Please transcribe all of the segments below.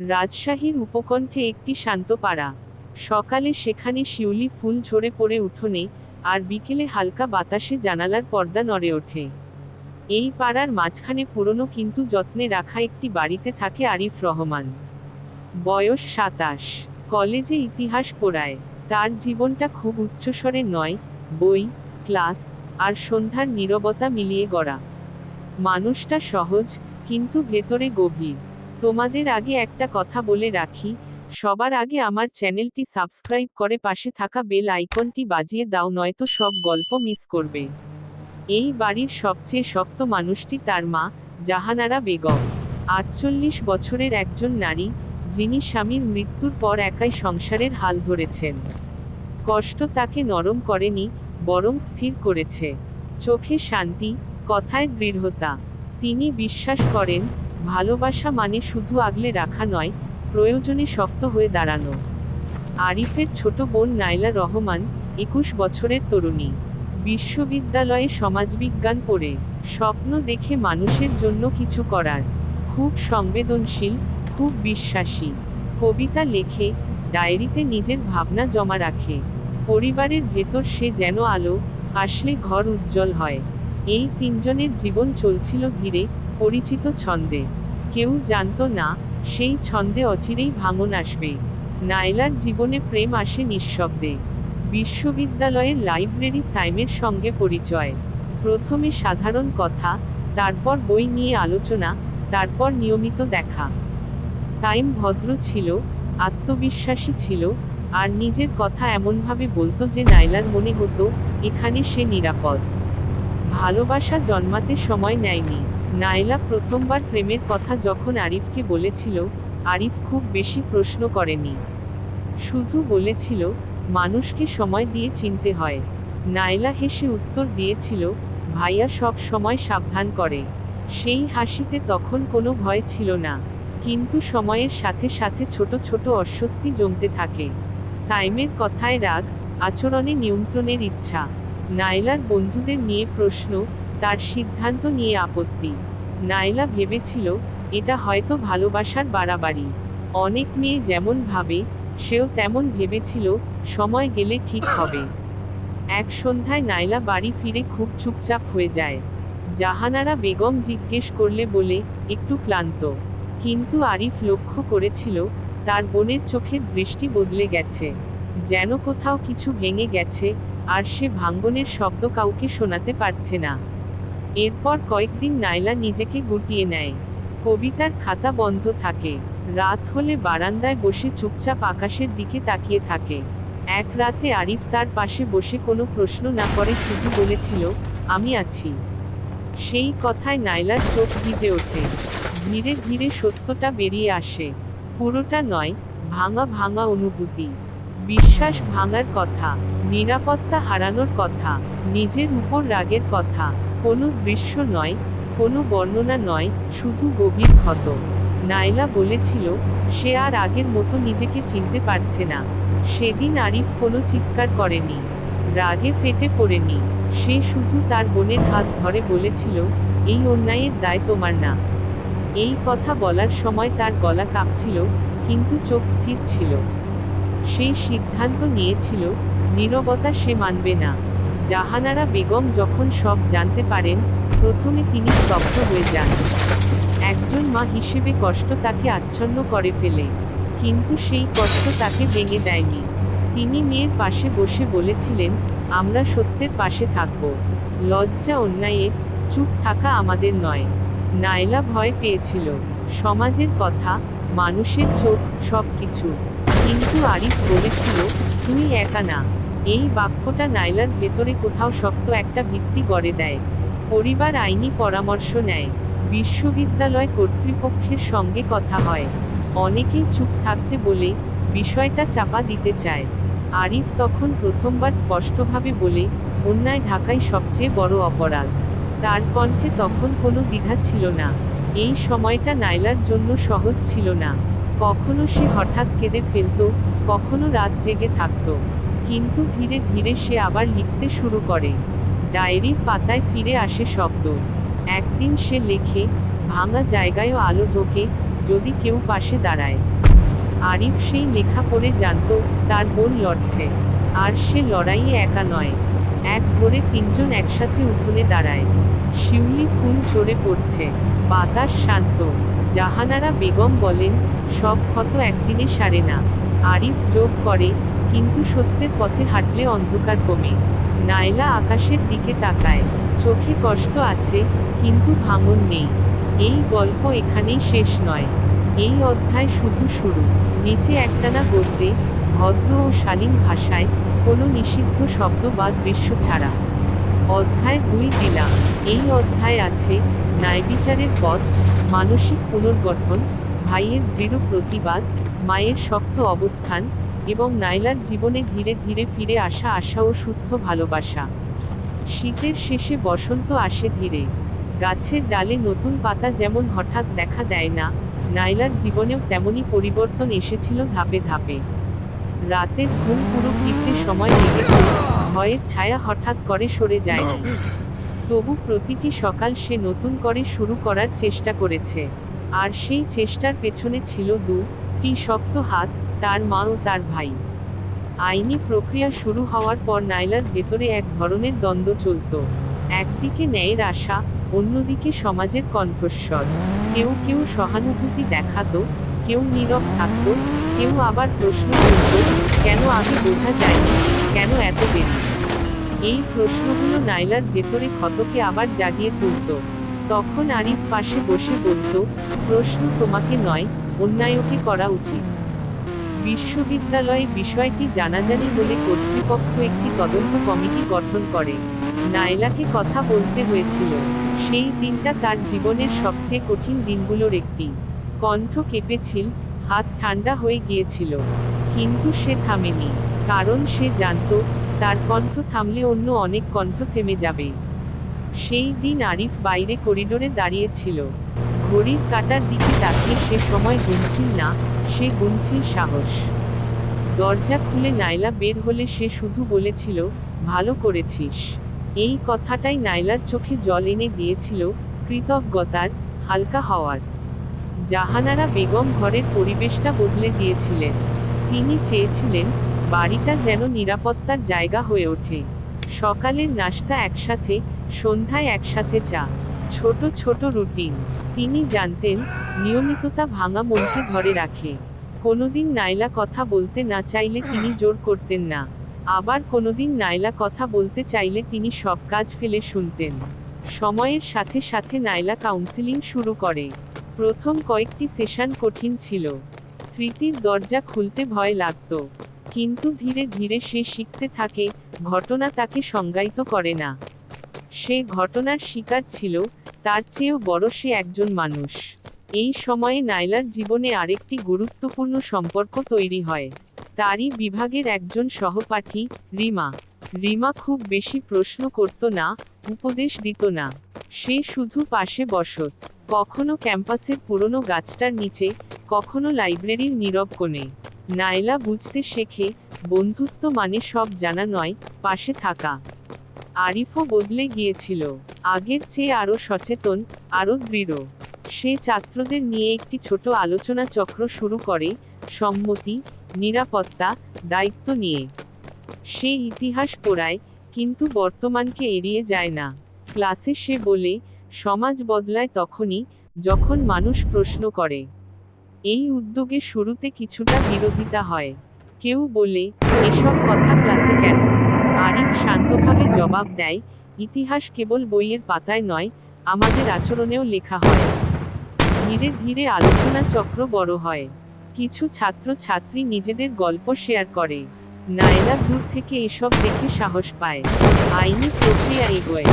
রাজশাহীর উপকণ্ঠে একটি শান্ত পাড়া। সকালে সেখানে শিউলি ফুল ঝরে পড়ে উঠোনে, আর বিকেলে হালকা বাতাসে জানালার পর্দা নড়ে ওঠে। এই পাড়ার মাঝখানে পুরনো কিন্তু যত্নে রাখা একটি বাড়িতে থাকে আরিফ রহমান। বয়স সাতাশ। কলেজে ইতিহাস পড়ায়। তার জীবনটা খুব উচ্চস্বরে নয়, বই, ক্লাস, আর সন্ধ্যার নীরবতা মিলিয়ে গড়া। মানুষটা সহজ, কিন্তু ভেতরে গভীর। তোমাদের আগে একটা কথা বলে রাখি, সবার আগে আমার চ্যানেলটি সাবস্ক্রাইব করে পাশে থাকা বেল আইকনটি বাজিয়ে দাও নয়তো সব গল্প মিস করবে। এই বাড়ির সবচেয়ে শক্ত মানুষটি তার মা, জাহানারা বেগম। আটচল্লিশ বছরের একজন নারী, যিনি স্বামীর মৃত্যুর পর একাই সংসারের হাল ধরেছেন। কষ্ট তাকে নরম করেনি, বরং স্থির করেছে। চোখে শান্তি, কথায় দৃঢ়তা। তিনি বিশ্বাস করেন ভালোবাসা মানে শুধু আগলে রাখা নয়, প্রয়োজনে শক্ত হয়ে দাঁড়ানো। আরিফের ছোট বোন নাইলা রহমান, একুশ বছরের তরুণী। বিশ্ববিদ্যালয়ে সমাজবিজ্ঞান পড়ে, স্বপ্ন দেখে মানুষের জন্য কিছু করার। খুব সংবেদনশীল, খুব বিশ্বাসী। কবিতা লেখে, ডায়েরিতে নিজের ভাবনা জমা রাখে। পরিবারের ভেতর সে যেন আলো, আসলে ঘর উজ্জ্বল হয়। এই তিনজনের জীবন চলছিল ধীরে পরিচিত ছন্দে। কেউ জানত না, সেই ছন্দে অচিরেই ভাঙন আসবে। নাইলার জীবনে প্রেম আসে নিঃশব্দে। বিশ্ববিদ্যালয়ের লাইব্রেরি সাইমের সঙ্গে পরিচয়। প্রথমে সাধারণ কথা, তারপর বই নিয়ে আলোচনা, তারপর নিয়মিত দেখা। সাইম ভদ্র ছিল, আত্মবিশ্বাসী ছিল, আর নিজের কথা এমনভাবে বলতো যে নাইলার মনে হতো, এখানে সে নিরাপদ। ভালোবাসা জন্মাতে সময় নেয়নি। নাইলা প্রথমবার প্রেমের কথা যখন আরিফকে বলেছিল, আরিফ খুব বেশি প্রশ্ন করেনি। শুধু বলেছিল, মানুষকে সময় দিয়ে চিনতে হয়। নাইলা হেসে উত্তর দিয়েছিল, ভাইয়া সব সময় সাবধান করে। সেই হাসিতে তখন কোনো ভয় ছিল না। কিন্তু সময়ের সাথে সাথে ছোট ছোট অস্বস্তি জমতে থাকে। সাইমের কথায় রাগ, আচরণে নিয়ন্ত্রণের ইচ্ছা। নাইলার বন্ধুদের নিয়ে প্রশ্ন তার সিদ্ধান্ত নিয়ে আপত্তি। নাইলা ভেবেছিল, এটা হয়তো ভালোবাসার বাড়াবাড়ি। অনেক মেয়ে যেমন ভাবে, সেও তেমন ভেবেছিল, সময় গেলে ঠিক হবে। এক সন্ধ্যায় নাইলা বাড়ি ফিরে খুব চুপচাপ হয়ে যায়। জাহানারা বেগম জিজ্ঞেস করলে বলে, একটু ক্লান্ত। কিন্তু আরিফ লক্ষ্য করেছিল, তার বোনের চোখের দৃষ্টি বদলে গেছে। যেন কোথাও কিছু ভেঙে গেছে, আর সে ভাঙ্গনের শব্দ কাউকে শোনাতে পারছে না। এরপর কয়েকদিন নাইলা নিজেকে গুটিয়ে নেয়। কবিতার খাতা বন্ধ থাকে। রাত হলে বারান্দায় বসে চুপচাপ আকাশের দিকে তাকিয়ে থাকে। এক রাতে আরিফ তার পাশে বসে কোনো প্রশ্ন না করে শুধু বলেছিল, আমি আছি। সেই কথায় নাইলার চোখ ভিজে ওঠে। ধীরে ধীরে সত্যটা বেরিয়ে আসে। পুরোটা নয়, ভাঙা ভাঙা অনুভূতি। বিশ্বাস ভাঙার কথা, নিরাপত্তা হারানোর কথা, নিজের উপর রাগের কথা। কোনো দৃশ্য নয়, কোনো বর্ণনা নয়, শুধু গভীর ক্ষত। নাইলা বলেছিল, সে আর আগের মতো নিজেকে চিনতে পারছে না। সেদিন আরিফ কোনো চিৎকার করেনি। রাগে ফেটে পড়েনি। সে শুধু তার বোনের হাত ধরে বলেছিল, এই অন্যায়ের দায় তোমার না। এই কথা বলার সময় তার গলা কাঁপছিল, কিন্তু চোখ স্থির ছিল। সেই সিদ্ধান্ত নিয়েছিল, নীরবতা সে মানবে না। জাহানারা বেগম যখন সব জানতে পারেন, প্রথমে তিনি স্তব্ধ হয়ে যান। একজন মা হিসেবে কষ্ট তাকে আচ্ছন্ন করে ফেলে, কিন্তু সেই কষ্ট তাকে ভেঙে দেয়নি। তিনি মেয়ের পাশে বসে বলেছিলেন, আমরা সত্যের পাশে থাকব। লজ্জা অন্যায়ে, চুপ থাকা আমাদের নয়। নাইলা ভয় পেয়েছিল। সমাজের কথা, মানুষের চোখ সব কিছু কিন্তু আরিফ বলেছিল, তুমি একা না। এই বাক্যটা নাইলার ভেতরে কোথাও শক্ত একটা ভিত্তি গড়ে দেয়। পরিবার আইনি পরামর্শ নেয়। বিশ্ববিদ্যালয় কর্তৃপক্ষের সঙ্গে কথা হয়। অনেকেই চুপ থাকতে বলে, বিষয়টা চাপা দিতে চায়। আরিফ তখন প্রথমবার স্পষ্টভাবে বলে, অন্যায় ঢাকাই সবচেয়ে বড় অপরাধ। তার কণ্ঠে তখন কোনো দ্বিধা ছিল না। এই সময়টা নাইলার জন্য সহজ ছিল না। কখনো সে হঠাৎ কেঁদে ফেলত, কখনো রাত জেগে থাকত। কিন্তু ধীরে ধীরে সে আবার লিখতে শুরু করে। ডায়েরির পাতায় ফিরে আসে শব্দ। একদিন সে লেখে, ভাঙা জায়গায়ও আলো ঢোকে, যদি কেউ পাশে দাঁড়ায়। আরিফ সেই লেখা পড়ে জানতো, তার বোন লড়ছে। আর সে লড়াইয়ে একা নয়। এক ভোরে তিনজন একসাথে উঠোনে দাঁড়ায়। শিউলি ফুল ঝরে পড়ছে। বাতাস শান্ত। জাহানারা বেগম বলেন, সব ক্ষত একদিনে সারে না। আরিফ যোগ করে কিন্তু সত্যের পথে হাঁটলে অন্ধকার কমে। নাইলা আকাশের দিকে তাকায়। চোখে কষ্ট আছে, কিন্তু ভাঙন নেই। এই গল্প এখানেই শেষ নয়। এই অধ্যায় শুধু শুরু। নিচে একটানা গদ্যে, ভদ্র ও শালীন ভাষায়, কোনো নিষিদ্ধ শব্দ বা দৃশ্য ছাড়া। অধ্যায় দুই দিলাম এই অধ্যায় আছে, ন্যায়বিচারের পথ, মানসিক পুনর্গঠন, ভাইয়ের দৃঢ় প্রতিবাদ, মায়ের শক্ত অবস্থান এবং নাইলার জীবনে ধীরে ধীরে ফিরে আসা আশা ও সুস্থ ভালোবাসা। শীতের শেষে বসন্ত আসে ধীরে। গাছের ডালে নতুন পাতা যেমন হঠাৎ দেখা দেয় না, নাইলার জীবনেও তেমনই পরিবর্তন এসেছিল ধাপে ধাপে। রাতের ঘুম পুরো ফিরতে সময় লেগেছে। ভয়ের ছায়া হঠাৎ করে সরে যায়নি তবু প্রতিটি সকাল সে নতুন করে শুরু করার চেষ্টা করেছে। আর সেই চেষ্টার পেছনে ছিল দুটি শক্ত হাত তার মা ও তার ভাই। আইনি প্রক্রিয়া শুরু হওয়ার পর নাইলার ভেতরে এক ধরনের দ্বন্দ্ব চলত। একদিকে ন্যায়ের আশা, অন্যদিকে সমাজের কণ্ঠস্বর। কেউ কেউ সহানুভূতি দেখাতো, কেউ নীরব থাকত, কেউ আবার প্রশ্ন করত, কেন আগে বোঝা যায়নি? কেন এত দেরি? এই প্রশ্নগুলো নাইলার ভেতরে ক্ষতকে আবার জাগিয়ে তুলত। তখন আরিফ পাশে বসে বলতো, প্রশ্ন তোমাকে নয়, অন্যায়কে করা উচিত। বিশ্ববিদ্যালয়ে বিষয়টি জানাজানি হলে কর্তৃপক্ষ একটি তদন্ত কমিটি গঠন করে। নাইলাকে কথা বলতে হয়েছিল। সেই দিনটা তার জীবনের সবচেয়ে কঠিন দিনগুলোর একটি। কণ্ঠ কেঁপেছিল, হাত ঠান্ডা হয়ে গিয়েছিল। কিন্তু সে থামেনি, কারণ সে জানতো, তার কণ্ঠ থামলে অন্য অনেক কণ্ঠ থেমে যাবে। সেই দিন আরিফ বাইরে করিডোরে দাঁড়িয়েছিল। ঘড়ির কাটার দিকে তাকিয়ে সে সময় গুনছিল না সে গুনছিল সাহস। দরজা খুলে নাইলা বের হলে সে শুধু বলেছিল, ভালো করেছিস। এই কথাটাই নাইলার চোখে জল এনে দিয়েছিল কৃতজ্ঞতার হালকা হওয়ার। জাহানারা বেগম ঘরের পরিবেশটা বদলে দিয়েছিলেন। তিনি চেয়েছিলেন, বাড়িটা যেন নিরাপত্তার জায়গা হয়ে ওঠে। সকালের নাস্তা একসাথে, সন্ধ্যায় একসাথে চা, ছোট ছোট রুটিন। তিনি জানতেন নিয়মিততা ভাঙা মনকে ঘরে রাখে। কোনোদিন নাইলা কথা বলতে না চাইলে তিনি জোর করতেন না। আবার কোনোদিন নাইলা কথা বলতে চাইলে তিনি সব কাজ ফেলে শুনতেন। সময়ের সাথে সাথে নাইলা কাউন্সিলিং শুরু করে। প্রথম কয়েকটি সেশন কঠিন ছিল। স্মৃতির দরজা খুলতে ভয় লাগতো। কিন্তু ধীরে ধীরে সে শিখতে থাকে, ঘটনা তাকে সংজ্ঞায়িত করে না। সে ঘটনার শিকার ছিল, তার চেয়েও বড় সে একজন মানুষ। এই সময়ে নাইলার জীবনে আরেকটি গুরুত্বপূর্ণ সম্পর্ক তৈরি হয়। তারই বিভাগের একজন সহপাঠী, রিমা। রিমা খুব বেশি প্রশ্ন করত না, উপদেশ দিত না। সে শুধু পাশে বসত। কখনো ক্যাম্পাসের পুরনো গাছটার নিচে, কখনো লাইব্রেরির নীরব কোণে। নাইলা বুঝতে শেখে, বন্ধুত্ব মানে সব জানা নয়, পাশে থাকা। আরিফও বদলে গিয়েছিল। আগের চেয়ে আরও সচেতন, আরও দৃঢ়। সে ছাত্রদের নিয়ে একটি ছোট আলোচনা চক্র শুরু করে, সম্মতি, নিরাপত্তা, দায়িত্ব নিয়ে। সে ইতিহাস পড়ায়, কিন্তু বর্তমানকে এড়িয়ে যায় না। ক্লাসে সে বলে, সমাজ বদলায় তখনই, যখন মানুষ প্রশ্ন করে। এই উদ্যোগে শুরুতে কিছুটা বিরোধিতা হয়। কেউ বলে, এসব কথা ক্লাসে কেন? আরিফ শান্তভাবে জবাব দেয়, ইতিহাস কেবল বইয়ের পাতায় নয়, আমাদের আচরণেও লেখা হয়। ধীরে ধীরে আলোচনা চক্র বড় হয়। কিছু ছাত্র ছাত্রী নিজেদের গল্প শেয়ার করে। নায়লা দূর থেকে এসব দেখে সাহস পায়। আইনি প্রক্রিয়া এগোয়।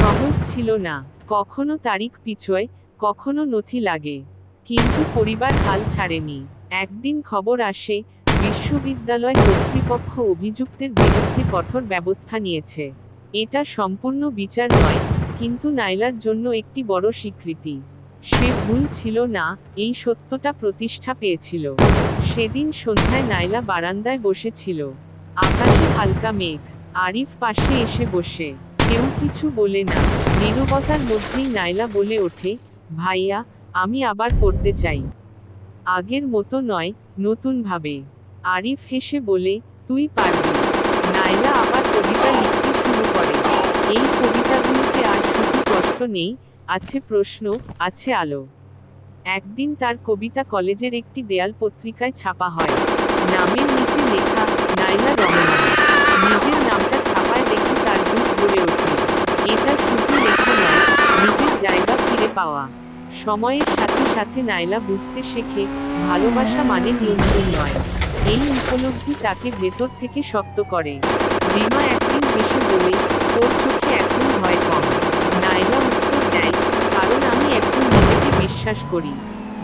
সহজ ছিল না। কখনো তারিখ পিছোয়, কখনো নথি লাগে। কিন্তু পরিবার হাল ছাড়েনি। একদিন খবর আসে, বিশ্ববিদ্যালয় কর্তৃপক্ষ অভিযুক্তের বিরুদ্ধে কঠোর ব্যবস্থা নিয়েছে। এটা সম্পূর্ণ বিচার নয়, কিন্তু নাইলার জন্য একটি বড় স্বীকৃতি। সে ভুল ছিল না, এই সত্যটা প্রতিষ্ঠা পেয়েছিল। সেদিন সন্ধ্যায় নাইলা বারান্দায় বসেছিল। আকাশে হালকা মেঘ, আরিফ পাশে এসে বসে। কেউ কিছু বলে না। নীরবতার মধ্যেই নাইলা বলে ওঠে, ভাইয়া, আমি আবার পড়তে চাই। আগের মতো নয়, নতুনভাবে। আরিফ হেসে বলে, তুই পারবি। নাইলা আবার কবিতা লিখতে শুরু করে। এই কবিতাগুলোতে আর শুধু কষ্ট নেই আছে প্রশ্ন, আছে আলো। একদিন তার কবিতা কলেজের একটি দেয়াল পত্রিকায় ছাপা হয়। নামের নিচে লেখা, নাইলা রমনা নিজের নামটা ছাপায় দেখে তার বুক ভরে ওঠে। এটা শুধু লেখা নয়, নিজের জায়গা ফিরে পাওয়া। সময়ের সাথে সাথে নাইলা বুঝতে শেখে, ভালোবাসা মানে নিয়ন্ত্রণ নয়। এই উপলব্ধি তাকে ভেতর থেকে শক্ত করে। রিমা একদিন হেসে বলে, তোর চোখে এখন ভয় কম নাইলা উত্তর দেয় কারণ আমি এখন নিজেকে বিশ্বাস করি।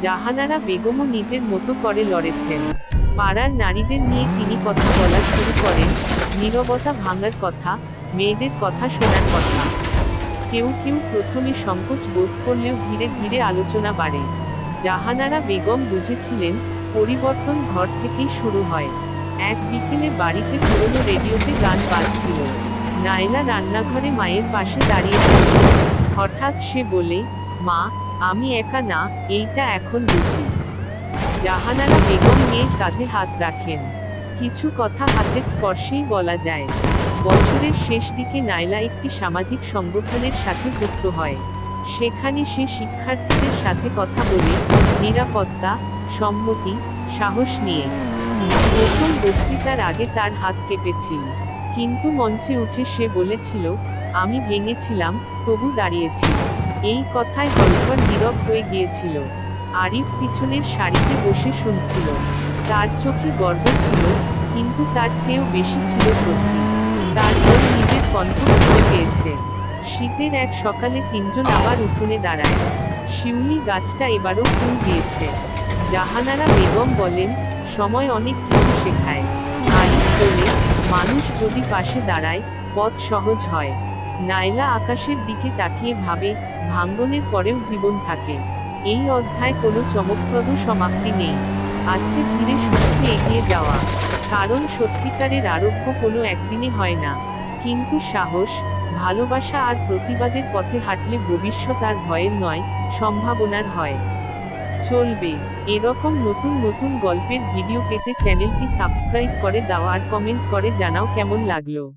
জাহানারা বেগমও নিজের মতো করে লড়েছেন। পাড়ার নারীদের নিয়ে তিনি কথা বলা শুরু করেন। নীরবতা ভাঙার কথা, মেয়েদের কথা শোনার কথা। কেউ কেউ প্রথমে সংকোচ বোধ করলেও ধীরে ধীরে আলোচনা বাড়ে। জাহানারা বেগম বুঝেছিলেন, পরিবর্তন ঘর থেকেই শুরু হয়। এক বিকেলে বাড়িতে পুরনো রেডিওতে গান বাজছিল। নায়লা রান্নাঘরে মায়ের পাশে দাঁড়িয়েছিল হঠাৎ সে বলে, মা আমি একা না, এইটা এখন বুঝি। জাহানারা বেগম মেয়ের কাঁধে হাত রাখেন। কিছু কথা হাতের স্পর্শেই বলা যায়। বছরের শেষ দিকে নাইলা একটি সামাজিক সংগঠনের সাথে যুক্ত হয়। সেখানে সে শিক্ষার্থীদের সাথে কথা বলে, নিরাপত্তা, সম্মতি, সাহস নিয়ে। প্রথম বক্তৃতার আগে তার হাত কেঁপেছিল। কিন্তু মঞ্চে উঠে সে বলেছিল, আমি ভেঙেছিলাম, তবু দাঁড়িয়েছি। এই কথায় হলফর নীরব হয়ে গিয়েছিল। আরিফ পিছনের সারিতে বসে শুনছিল। তার চোখে গর্ব ছিল, কিন্তু তার চেয়েও বেশি ছিল স্বস্তি। তার বোন নিজের কণ্ঠ খুঁজে পেয়েছে। শীতের এক সকালে তিনজন আবার উঠোনে দাঁড়ায়। শিউলি গাছটা এবারও ফুল দিয়েছে। জাহানারা বেগম বলেন, সময় অনেক কিছু শেখায়। আরিফ বলে, মানুষ যদি পাশে দাঁড়ায়, পথ সহজ হয়। নাইলা আকাশের দিকে তাকিয়ে ভাবে ভাঙ্গনের পরেও জীবন থাকে। এই অধ্যায় কোনো চমকপ্রদ সমাপ্তি নেই। আছে ধীরে সুস্থে এগিয়ে যাওয়া। কারণ সত্যিকারের আরোগ্য কোনো একদিনে হয় না। কিন্তু সাহস, ভালোবাসা আর প্রতিবাদের পথে হাঁটলে ভবিষ্যৎ আর ভয়ের নয়, সম্ভাবনার হয়। চলবে। এরকম নতুন নতুন গল্পের ভিডিও পেতে চ্যানেলটি সাবস্ক্রাইব করে দাও আর কমেন্ট করে জানাও কেমন লাগল।